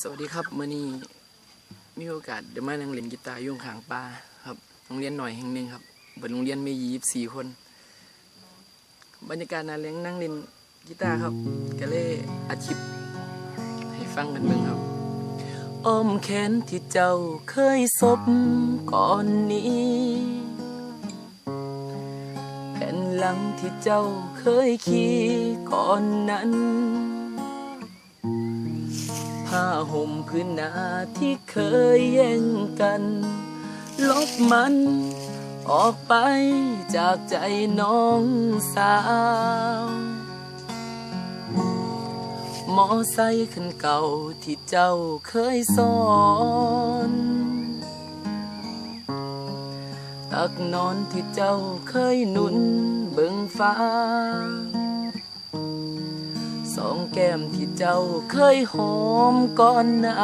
สวัสดีครับมื่อนี้มีโอกาสเดี๋ยวมานั่งเล่นกีตาร์ยุ่งขางป่าครับโรงเรียนหน่อยแห่งหนึ่งครับบนโรงเรียนมียี่สิบสี่คน บรรยากาศน่าเลี้ยงนั่งเล่นกีตาร์ครับก็เลยอาชีพให้ฟังกันเบิ่งครับอ้อมแขนที่เจ้าเคยซบก่อนนี้แผ่นหลังที่เจ้าเคยขี่ก่อนนั้น ผ้าห่มพื้นหนาที่เคยแย่งกัน ลบมันออกไปจากใจน้องสาวมอไซค์คันเก่าที่เจ้าเคยสอนตักนอนที่เจ้าเคยหนุนเบิ่งฟ้า แก้มที่เจ้าเคยหอมก่อนหน้า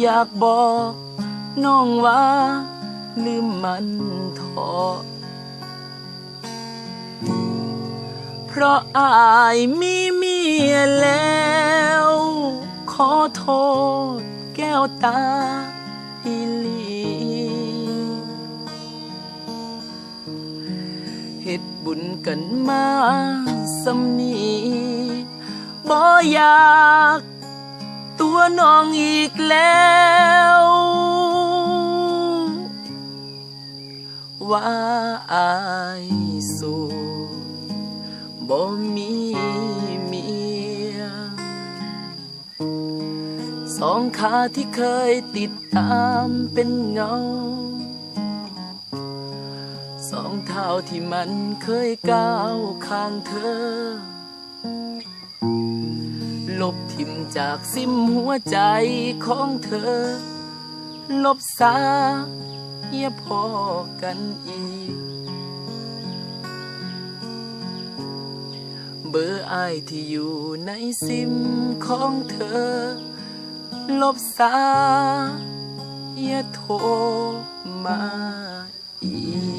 อยากบอกน้องว่าลืมมันเถอะเพราะอายมีเมียแล้ว ขอโทษแก้วตาอีลีเฮ็ดบุญกันมาสำนี บ่อยากตัวน้องอีกแล้ว ว่าอายสูบ่มีเมีย สองขาที่เคยติดตามเป็นเงา สองเท้าที่มันเคยก้าวข้างเธอ ลบทิมจากซิมหัวใจของเธอ ลบซาอย่าพอกันอีก เบอร์ไอายที่อยู่ในซิมของเธอ ลบซาอย่าโทรมาอีก